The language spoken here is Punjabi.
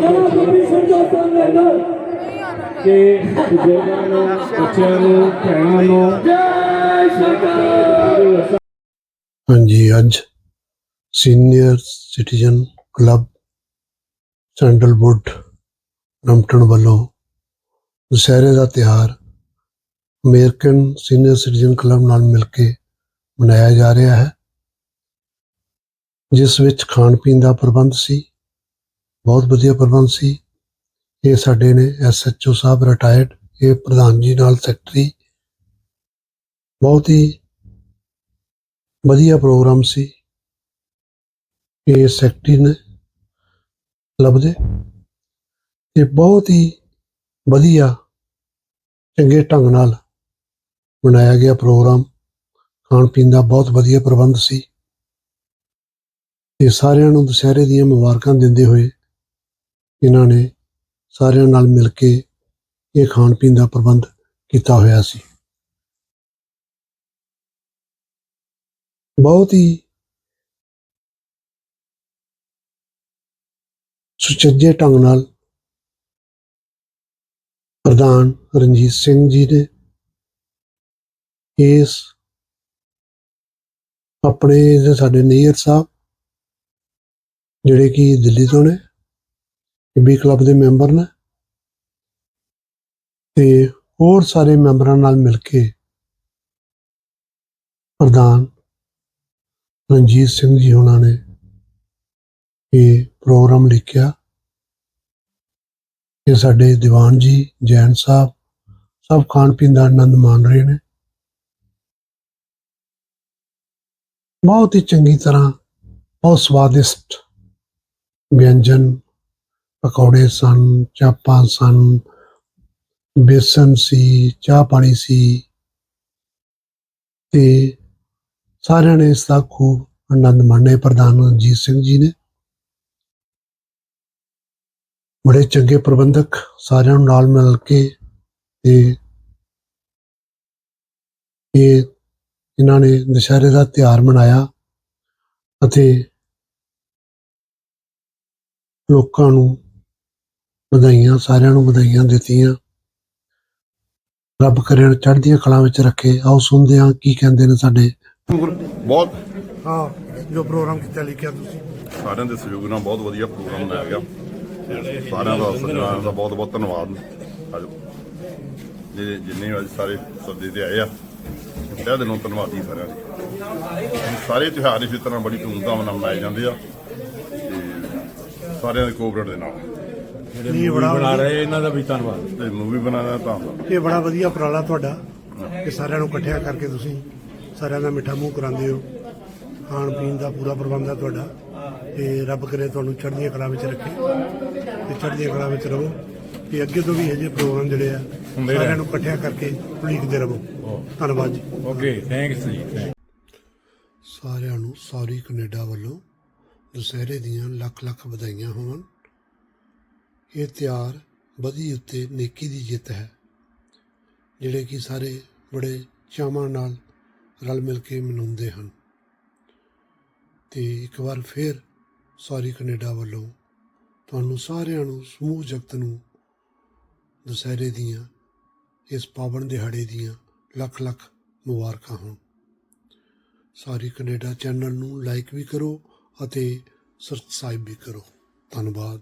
ਜਨਾ ਕਮਿਸ਼ਨ ਦਾ ਸੰਗਠਨ ਕਿ ਬਜ਼ੁਰਗਾਂ ਨੂੰ ਬੱਚਿਆਂ ਨੂੰ ਭੈਣਾਂ ਨੂੰ ਜੈ ਸਰਕਾਰ ਹਾਂਜੀ, ਅੱਜ ਸੀਨੀਅਰ ਸਿਟੀਜ਼ਨ ਕਲੱਬ ਸੈਂਡਲਵੁੱਡ ਰਮਟਨ ਵੱਲੋਂ ਦੁਸਹਿਰੇ ਦਾ ਤਿਹਾਰ ਅਮਰੀਕਨ ਸੀਨੀਅਰ ਸਿਟੀਜ਼ਨ ਕਲੱਬ ਨਾਲ ਮਿਲ ਕੇ ਮਨਾਇਆ ਜਾ ਰਿਹਾ ਹੈ, ਜਿਸ ਵਿੱਚ ਖਾਣ ਪੀਣ ਦਾ ਪ੍ਰਬੰਧ ਸੀ। ਬਹੁਤ ਵਧੀਆ ਪ੍ਰਬੰਧ ਸੀ। ਇਹ ਸਾਡੇ ਨੇ ਐਸਐਚਓ ਸਾਹਿਬ ਰਿਟਾਇਰਡ ਇਹ ਪ੍ਰਧਾਨ ਜੀ ਨਾਲ ਸੈਕਟਰੀ ਬਹੁਤ ਹੀ ਵਧੀਆ ਪ੍ਰੋਗਰਾਮ ਸੀ। ਇਹ ਸੈਕਟਰੀ ਨੇ ਲੱਭਦੇ। ਇਹ ਬਹੁਤ ਹੀ ਵਧੀਆ, ਚੰਗੇ ਢੰਗ ਨਾਲ ਬਣਾਇਆ ਗਿਆ ਪ੍ਰੋਗਰਾਮ। ਖਾਣ ਪੀਣ ਦਾ ਬਹੁਤ ਵਧੀਆ ਪ੍ਰਬੰਧ ਸੀ। ਤੇ ਸਾਰਿਆਂ ਨੂੰ ਦੁਸਹਿਰੇ ਦੀਆਂ ਮੁਬਾਰਕਾਂ ਦਿੰਦੇ ਹੋਏ ਇਹਨਾਂ ਨੇ ਸਾਰਿਆਂ ਨਾਲ ਮਿਲ ਕੇ ਇਹ ਖਾਣ ਪੀਣ ਦਾ ਪ੍ਰਬੰਧ ਕੀਤਾ ਹੋਇਆ ਸੀ। ਬਹੁਤ ਹੀ ਸੁਚੱਜੇ ਢੰਗ ਨਾਲ ਪ੍ਰਧਾਨ ਰਣਜੀਤ ਸਿੰਘ ਜੀ ਨੇ ਇਸ ਆਪਣੇ ਸਾਡੇ ਨੇਯਰ ਸਾਹਿਬ, ਜਿਹੜੇ ਕਿ ਦਿੱਲੀ ਤੋਂ ਨੇ ਬੀ ਕਲੱਬ ਦੇ ਮੈਂਬਰ ਨੇ। ਤੇ ਹੋਰ ਸਾਰੇ ਮੈਂਬਰਾਂ ਨਾਲ ਮਿਲ ਕੇ ਪ੍ਰਧਾਨ ਰਣਜੀਤ ਸਿੰਘ ਜੀ ਉਹਨਾਂ ਨੇ ਇਹ ਪ੍ਰੋਗਰਾਮ ਲਿਖਿਆ। ਕਿ ਸਾਡੇ ਦੀਵਾਨ ਜੀ, ਜੈਨ ਸਾਹਿਬ, ਸਭ ਖਾਣ ਪੀਣ ਦਾ ਆਨੰਦ ਮਾਣ ਰਹੇ ਨੇ। ਬਹੁਤ ਹੀ ਚੰਗੀ ਤਰ੍ਹਾਂ ਬਹੁਤ ਸਵਾਦਿਸ਼ਟ ਵਿਅੰਜਨ ਪਕੌੜੇ ਸਨ, ਚਾਪਾਂ ਸਨ, ਬੇਸਨ ਸੀ, ਚਾਹ ਪਾਣੀ ਸੀ ਤੇ ਸਾਰਿਆਂ ਨੇ ਇਸ ਦਾ ਖੂਬ ਆਨੰਦ ਮਾਣਿਆ। ਪ੍ਰਧਾਨ ਰਣਜੀਤ ਸਿੰਘ ਜੀ ਨੇ ਬੜੇ ਚੰਗੇ ਪ੍ਰਬੰਧਕ ਸਾਰਿਆਂ ਨੂੰ ਨਾਲ ਮਿਲ ਕੇ ਤੇ ਇਹ ਇਹਨਾਂ ਨੇ ਦੁਸਹਿਰੇ ਦਾ ਤਿਉਹਾਰ ਮਨਾਇਆ ਅਤੇ ਲੋਕਾਂ ਨੂੰ ਵਧਾਈਆਂ ਸਾਰਿਆਂ ਨੂੰ ਵਧਾਈਆਂ ਦਿੱਤੀਆਂ। ਰੱਬ ਕਰੇ ਚੜ੍ਹਦੀਆਂ ਕਲਾਂ ਵਿੱਚ ਰੱਖੇ। ਆਓ ਸੁਣਦੇ ਹਾਂ ਕੀ ਕਹਿੰਦੇ ਨੇ ਸਾਡੇ। ਬਹੁਤ ਹਾਂ ਜੋ ਪ੍ਰੋਗਰਾਮ ਕੀਤਾ ਲਿਖਿਆ ਤੁਸੀਂ। ਸਾਰਿਆਂ ਦੇ ਸਹਿਯੋਗ ਨਾਲ ਬਹੁਤ ਵਧੀਆ ਪ੍ਰੋਗਰਾਮ ਬਣਾਇਆ ਗਿਆ। ਤੇ ਸਾਰਿਆਂ ਦਾ ਸਰਕਾਰ ਦਾ ਬਹੁਤ ਬਹੁਤ ਧੰਨਵਾਦ। ਅੱਜ ਜਿਹੜੇ ਜਿੰਨੇ ਅੱਜ ਸਾਰੇ ਸੱਦੇ ਤੇ ਆਏ ਆ ਤਹਿ ਦਿਲੋਂ ਧੰਨਵਾਦੀ ਸਾਰਿਆਂ ਦੇ। ਸਾਰੇ ਤਿਉਹਾਰ ਇਸੇ ਤਰ੍ਹਾਂ ਬੜੀ ਧੂਮਧਾਮ ਨਾਲ ਮਨਾਏ ਜਾਂਦੇ ਆ। ਤੇ ਸਾਰਿਆਂ ਦੇ ਕੋਆਪਰੇਟ ਦੇ ਨਾਲ। ਇਹ ਬੜਾ ਬਣਾ ਰਹੇ ਇਹਨਾਂ ਦਾ ਵੀ ਧੰਨਵਾਦ। ਤੇ ਮੂਵੀ ਬਣਾਇਆ ਤਾਂ। ਇਹ ਬੜਾ ਵਧੀਆ ਉਪਰਾਲਾ ਤੁਹਾਡਾ ਕਿ ਸਾਰਿਆਂ ਨੂੰ ਇਕੱਠਿਆ ਕਰਕੇ ਤੁਸੀਂ ਸਾਰਿਆਂ ਦਾ ਮਿੱਠਾ ਮੂੰਹ ਕਰਾਉਂਦੇ ਹੋ। ਖਾਣ ਪੀਣ ਦਾ ਪੂਰਾ ਪ੍ਰਬੰਧ ਹੈ ਤੁਹਾਡਾ ਤੇ ਰੱਬ ਕਰੇ ਤੁਹਾਨੂੰ ਚੜ੍ਹਦੀਆਂ ਕਲਾ ਵਿੱਚ ਰੱਖੇ ਤੇ ਚੜ੍ਹਦੀਆਂ ਕਲਾ ਵਿੱਚ ਰਹੋ ਤੇ ਅੱਗੇ ਤੋਂ ਵੀ ਇਹ ਜਿਹੇ ਪ੍ਰੋਗਰਾਮ ਜਿਹੜੇ ਆ ਹੁੰਦੇ ਸਾਰਿਆਂ। ਨੂੰ ਇਕੱਠਿਆ ਕਰਕੇ ਉਲੀਕਦੇ ਰਹੋ। ਧੰਨਵਾਦ ਜੀ। ਓਕੇ ਥੈਂਕਸ ਜੀ thanks. ਸਾਰਿਆਂ ਨੂੰ ਸੌਰੀ ਕੈਨੇਡਾ ਵੱਲੋਂ ਦੁਸਹਿਰੇ ਦੀਆਂ ਲੱਖ ਲੱਖ ਵਧਾਈਆਂ ਹੋਣ। ਇਹ ਤਿਉਹਾਰ ਬਦੀ ਉੱਤੇ ਨੇਕੀ ਦੀ ਜਿੱਤ ਹੈ, ਜਿਹੜੇ ਕਿ ਸਾਰੇ ਬੜੇ ਚਾਵਾਂ ਨਾਲ ਰਲ ਮਿਲ ਕੇ ਮਨਾਉਂਦੇ ਹਨ। ਤੇ ਇੱਕ ਵਾਰ ਫੇਰ ਸੌਰੀ ਕੈਨੇਡਾ ਵੱਲੋਂ ਤੁਹਾਨੂੰ ਸਾਰਿਆਂ ਨੂੰ ਸਮੂਹ ਜਗਤ ਨੂੰ ਦੁਸਹਿਰੇ ਦੀਆਂ, ਇਸ ਪਾਵਨ ਦਿਹਾੜੇ ਦੀਆਂ ਲੱਖ ਲੱਖ ਮੁਬਾਰਕਾਂ ਹੋਣ। ਸਾਰੀ ਕੈਨੇਡਾ ਚੈਨਲ ਨੂੰ ਲਾਈਕ ਵੀ ਕਰੋ ਅਤੇ ਸਬਸਕ੍ਰਾਈਬ ਵੀ ਕਰੋ। ਧੰਨਵਾਦ।